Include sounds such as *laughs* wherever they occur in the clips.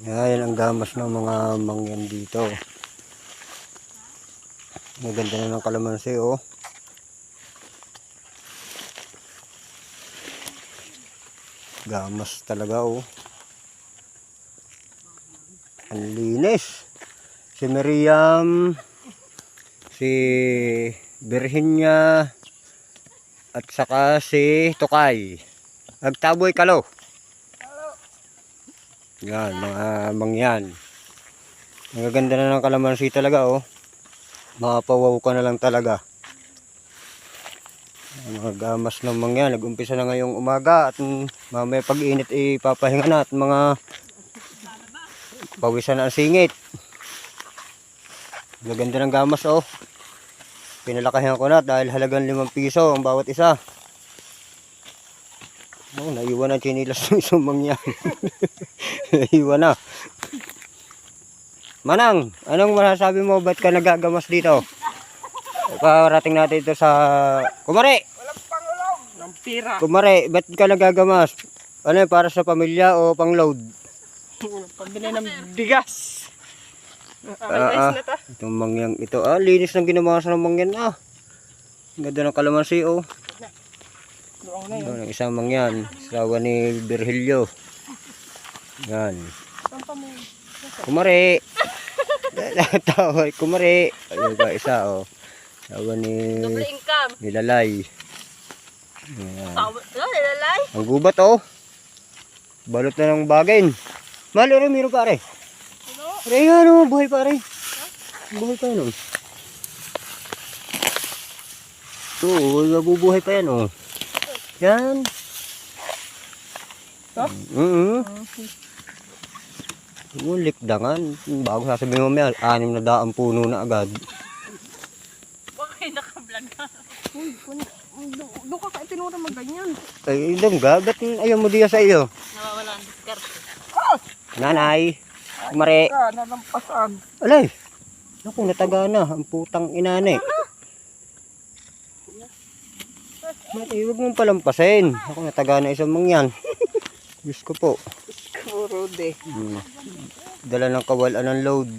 Yan ang gamas ng mga mangyan dito. Maganda na ng kalamansi oh. Gamas talaga oh. Ang linis. Si Miriam, si Virginia, at saka si Tukay. Agtaboy kalo. Yan, mga mangyan. Ang ganda na ng kalamansi talaga, oh. Mapawaw ka na lang talaga. Mga gamas ng mangyan, nag-umpisa na ngayong umaga at mamaya pag-init ipapahinga na at mga pawisan na ang singit. Ang ganda ng gamas, oh. Pinalakahan ko na dahil halagang limang piso ang bawat isa. Oh, naiwan ang chinilas ng isang mangyan. *laughs* naiwan na. Manang, anong masasabi mo? Ba't ka nagagamas dito? Parating natin ito sa... Kumare! Walang pangulong. Ng pira. Kumare, ba't ka nagagamas? Ano para sa pamilya o pang load? Pambili ng bigas. Ah, Ah, na to. Itong mangyang ito. Ah, linis ng ginawa sa ng mangyan. Ah, ganda ng kalamansi, oh. Doon na yun. Ito, ng isang mangyan. Sawa ni Virgilio. Yan. Kumare! *laughs* Tawag, kumare! Ayun pa, isa, oh. Sawa ni... Double income. Nilalay. Yan. Tawa. Ano, nilalay? Ang gubat, oh. Balot na ng bagay. Mali rin, meron pare. Ano? Pare, ano, buhay pare. Buhay pa yan, oh. Oo, nabubuhay pa yan, oh. Yan. Ito? Mm Ulik dangan. Bago sasabihin mo mamaya, anim na daang puno na agad. Bakit naka-vlog ka? Uy, kun- do- doon ka ka itinura mag ganyan. Ay, dangga, ba't ayaw mo diya sa iyo? Nawawala ang diskarte. Nanay, kumare. Nalampasan. Alay, naku, nataga na. Ang putang inani. Mati, huwag mong palampasin. Ako nataga na isang mangyan. *laughs* Diyos ko po. Puro de. Hmm. Dala ng kawalan ng load.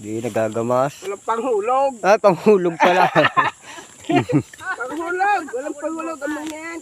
Di nagagamas. Walang panghulog. Ah, panghulog pala. *laughs* Panghulog. Walang panghulog. Ano yan?